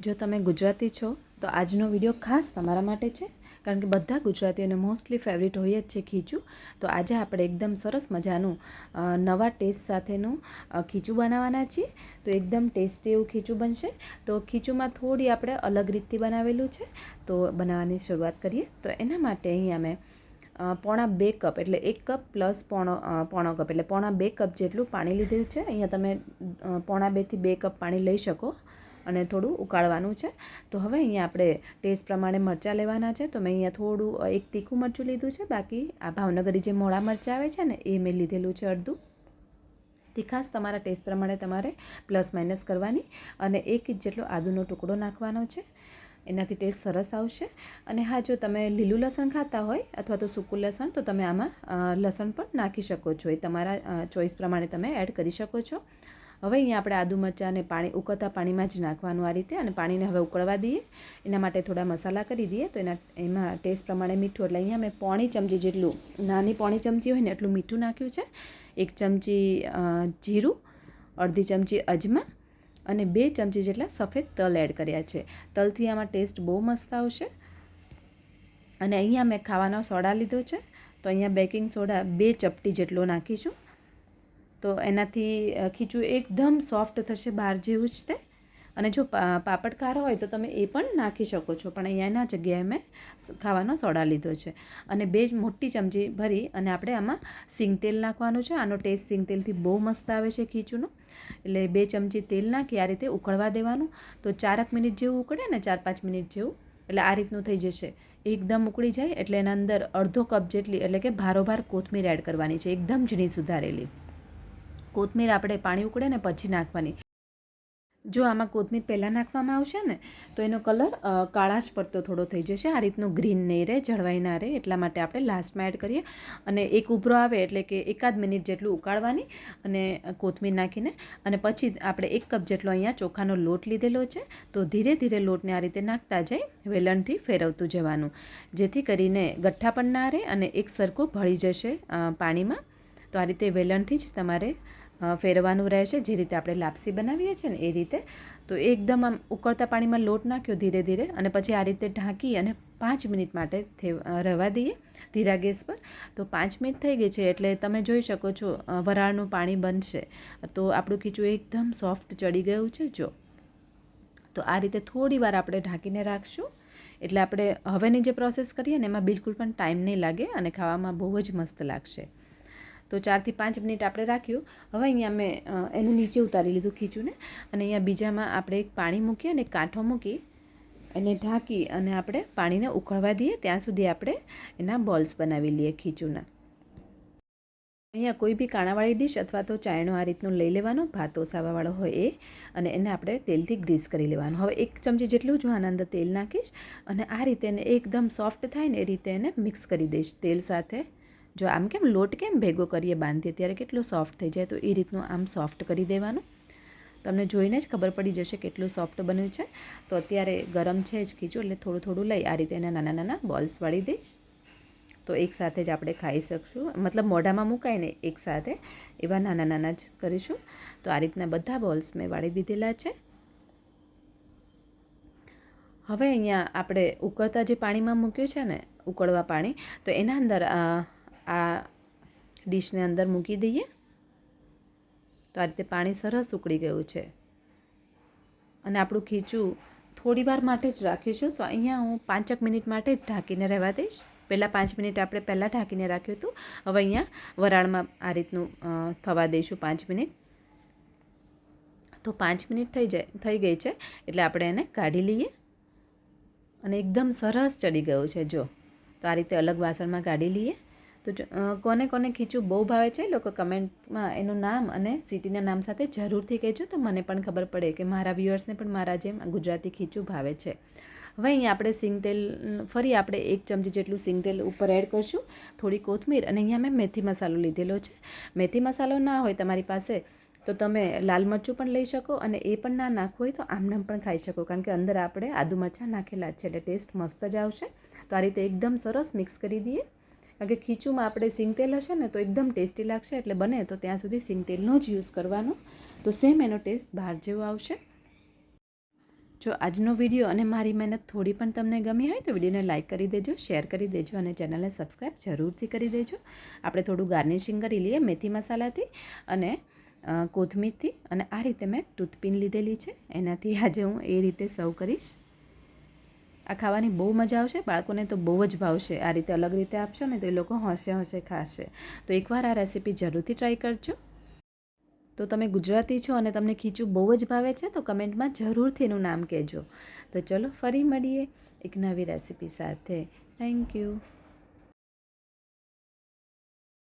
જો તમે ગુજરાતી છો, તો આજનો વીડિયો ખાસ તમારા માટે છે, કારણ કે બધા ગુજરાતીઓને મોસ્ટલી ફેવરિટ હોય જ છે ખીચું. તો આજે આપણે એકદમ સરસ મજાનું નવા ટેસ્ટ સાથેનું ખીચું બનાવવાના છીએ. તો એકદમ ટેસ્ટી એવું ખીચું બનશે. તો ખીચુંમાં થોડી આપણે અલગ રીતથી બનાવેલું છે. તો બનાવવાની શરૂઆત કરીએ. તો એના માટે અહીંયા મેં પોણા બે કપ એટલે એક કપ પ્લસ પોણો પોણો કપ એટલે પોણા બે કપ જેટલું પાણી લીધેલું છે. અહીંયા તમે પોણા બેથી બે કપ પાણી લઈ શકો. અને થોડું ઉકાળવાનું છે. તો હવે અહીંયા આપણે ટેસ્ટ પ્રમાણે મરચાં લેવાના છે. તો મેં અહીંયા થોડું એક તીખું મરચું લીધું છે. બાકી આ ભાવનગરી જે મોળા મરચાં આવે છે ને, એ મેં લીધેલું છે અડધું. તીખાસ તમારા ટેસ્ટ પ્રમાણે તમારે પ્લસ માઇનસ કરવાની અને એક ઇંચ જેટલો આદુનો ટુકડો નાખવાનો છે. એનાથી ટેસ્ટ સરસ આવશે. અને હા, જો તમે લીલું લસણ ખાતા હોય અથવા તો સૂકું લસણ, તો તમે આમાં લસણ પણ નાખી શકો છો. એ તમારા ચોઈસ પ્રમાણે તમે એડ કરી શકો છો. હવે અહીંયા આપણે આદુ મરચાં અને પાણી ઉકળતા પાણીમાં જ નાખવાનું આ રીતે અને પાણીને હવે ઉકળવા દઈએ. એના માટે થોડા મસાલા કરી દઈએ તો એના, એમાં ટેસ્ટ પ્રમાણે મીઠું, એટલે અહીંયા મેં પોણી ચમચી જેટલું, નાની પોણી ચમચી હોય ને એટલું મીઠું નાખ્યું છે. એક ચમચી જીરું, અડધી ચમચી અજમા અને બે ચમચી જેટલા સફેદ તલ એડ કર્યા છે. તલથી આમાં ટેસ્ટ બહુ મસ્ત આવશે. અને અહીંયા મેં ખાવાનો સોડા લીધો છે. તો અહીંયા બેકિંગ સોડા બે ચપટી જેટલો નાખીશું. તો એનાથી ખીચું એકદમ સોફ્ટ થશે બહાર જેવું જ તે. અને જો પાપડ ખારો હોય તો તમે એ પણ નાખી શકો છો. પણ અહીંયા એના જગ્યાએ મેં ખાવાનો સોડા લીધો છે. અને બે જ મોટી ચમચી ભરી અને આપણે આમાં સિંગ તેલ નાખવાનું છે. આનો ટેસ્ટ સિંગ તેલથી બહુ મસ્ત આવે છે ખીચુંનો. એટલે બે ચમચી તેલ નાખી, આ રીતે ઉકળવા દેવાનું. તો ચારક મિનિટ જેવું ઉકળે ને ચાર પાંચ મિનિટ જેવું. એટલે આ રીતનું થઈ જશે. એકદમ ઉકળી જાય એટલે એના અંદર અડધો કપ જેટલી, એટલે કે ભારોભાર કોથમીર એડ કરવાની છે. એકદમ ઝીણી સુધારેલી. કોથમીર આપણે પાણી ઉકળે ને પછી નાખવાની. જો આમાં કોથમીર પહેલાં નાખવામાં આવશે ને, તો એનો કલર કાળાશ પડતો થોડો થઈ જશે. આ રીતનું ગ્રીન નહીં રહે, જળવાઈ ના રહે, એટલા માટે આપણે લાસ્ટમાં એડ કરીએ. અને એક ઉભરો આવે એટલે કે એકાદ મિનિટ જેટલું ઉકાળવાની અને કોથમીર નાખીને. અને પછી આપણે એક કપ જેટલો અહીંયા ચોખાનો લોટ લીધેલો છે, તો ધીરે ધીરે લોટને આ રીતે નાખતા જઈ વેલણથી ફેરવતું જવાનું. જેથી કરીને ગઠ્ઠા પણ ના રહે અને એક સરખું ભળી જશે પાણીમાં. તો આ રીતે વેલણથી જ તમારે અ, ફેરવવાનું રહેશે. જે રીતે આપણે લાપસી બનાવીએ છીએ ને એ રીતે. તો એકદમ આમ ઉકળતા પાણીમાં લોટ નાખ્યો ધીરે ધીરે અને પછી આ રીતે ઢાંકી અને પાંચ મિનિટ માટે રહેવા દઈએ ધીરા ગેસ પર. તો પાંચ મિનિટ થઈ ગઈ છે એટલે તમે જોઈ શકો છો વરાળનું પાણી બનશે. તો આપણું ખીચું એકદમ સોફ્ટ ચડી ગયું છે. જો. તો આ રીતે થોડી વાર આપણે ઢાંકીને રાખશું. એટલે આપણે હવેની જે પ્રોસેસ કરીએ ને એમાં બિલકુલ પણ ટાઈમ નહીં લાગે અને ખાવામાં બહુ જ મસ્ત લાગશે. તો ચારથી પાંચ મિનિટ આપણે રાખ્યું. હવે અહીંયા મેં એને નીચે ઉતારી લીધું ખીચુંને. અને અહીંયા બીજામાં આપણે એક પાણી મૂકીએ અને કાંઠો મૂકી એને ઢાંકી અને આપણે પાણીને ઉકળવા દઈએ. ત્યાં સુધી આપણે એના બોલ્સ બનાવી લઈએ ખીચુંના. અહીંયા કોઈ બી કાણાવાળી ડીશ અથવા તો ચાયણો આ રીતનું લઈ લેવાનો. ભાત ઓસાવાવાળો હોય એ. અને એને આપણે તેલથી ગ્રીસ કરી લેવાનું. હવે એક ચમચી જેટલું જો આના અંદર તેલ નાખીશ. અને આ રીતે એને એકદમ સોફ્ટ થાય ને એ રીતે એને મિક્સ કરી દઈશ તેલ સાથે. જો આમ કેમ લોટ કેમ ભેગો કરીએ બાંધીએ? ત્યારે કેટલું સોફ્ટ થઈ જાય. તો એ રીતનું આમ સોફ્ટ કરી દેવાનું. તમને જોઈને જ ખબર પડી જશે કેટલું સોફ્ટ બન્યું છે. તો અત્યારે ગરમ છે જ ખીચું, એટલે થોડું થોડું લઈ આ રીતે એના નાના નાના બોલ્સ વાળી દઈશ. તો એક સાથે જ આપણે ખાઈ શકશું. મતલબ મોઢામાં મૂકાઈને ને એક સાથે એવા નાના નાના જ કરીશું. તો આ રીતના બધા બોલ્સ મેં વાળી દીધેલા છે. હવે અહીંયા આપણે ઉકળતા જે પાણીમાં મૂક્યું છે ને, ઉકળવા પાણી, તો એના અંદર આ ડીશને અંદર મૂકી દઈએ. તો આ રીતે પાણી સરસ ઉકળી ગયું છે. અને આપણું ખીચું થોડી વાર માટે જ રાખીશું. તો અહીંયા હું પાંચક મિનિટ માટે જ ઢાંકીને રહેવા દઈશ. પહેલાં પાંચ મિનિટ આપણે પહેલાં ઢાંકીને રાખ્યું હતું. હવે અહીંયા વરાળમાં આ રીતનું થવા દઈશું પાંચ મિનિટ. તો પાંચ મિનિટ થઈ જાય, થઈ ગઈ છે. એટલે આપણે એને કાઢી લઈએ. અને એકદમ સરસ ચડી ગયું છે, જો. તો આ રીતે અલગ વાસણમાં કાઢી લઈએ. તો કોને કોને ખીચું બહુ ભાવે છે લોકો કમેન્ટમાં એનું નામ અને સિટીના નામ સાથે જરૂરથી કહેજો. તો મને પણ ખબર પડે કે મારા વ્યુઅર્સને પણ મારા જેમ ગુજરાતી ખીચું ભાવે છે. હવે અહીંયા આપણે સિંગ તેલ ફરી આપણે એક ચમચી જેટલું સિંગ તેલ ઉપર એડ કરશું. થોડી કોથમીર અને અહીંયા મેં મેથી મસાલો લીધેલો છે. મેથી મસાલો ના હોય તમારી પાસે, તો તમે લાલ મરચું પણ લઈ શકો અને એ પણ ના નાખવું હોય તો આમનામ પણ ખાઈ શકો. કારણ કે અંદર આપણે આદુ મરચાં નાખેલા છે એટલે ટેસ્ટ મસ્ત જ આવશે. તો આ રીતે એકદમ સરસ મિક્સ કરી દઈએ. કારણ કે ખીચુંમાં આપણે સિંગ તેલ હશે ને તો એકદમ ટેસ્ટી લાગશે, એટલે બને તો ત્યાં સુધી સિંગ તેલનો જ યુઝ કરવાનો. તો સેમ એનો ટેસ્ટ બહાર જેવો આવશે. જો આજનો વીડિયો અને મારી મહેનત થોડી પણ તમને ગમી હોય તો વિડીયોને લાઇક કરી દેજો શેર કરી દેજો અને ચેનલને સબસ્ક્રાઈબ જરૂરથી કરી દેજો. આપણે થોડું ગાર્નિશિંગ કરી લઈએ મેથી મસાલાથી અને કોથમીરથી અને આ રીતે મેં ટૂથપીન લીધેલી છે. એનાથી આજે હું એ રીતે સર્વ કરીશ. આ ખાવાની બહુ મજા આવશે, બાળકોને તો બહુ જ ભાવશે. આ રીતે અલગ રીતે આપશો ને તો એ લોકો હોંશે હોંશે ખાશે. તો એકવાર આ રેસીપી જરૂરથી ટ્રાય કરજો. તો તમે ગુજરાતી છો અને તમને ખીચું બહુ જ ભાવે છે, તો કમેન્ટમાં જરૂરથી એનું નામ કહેજો. તો ચલો ફરી મળીએ એક નવી રેસીપી સાથે. Thank you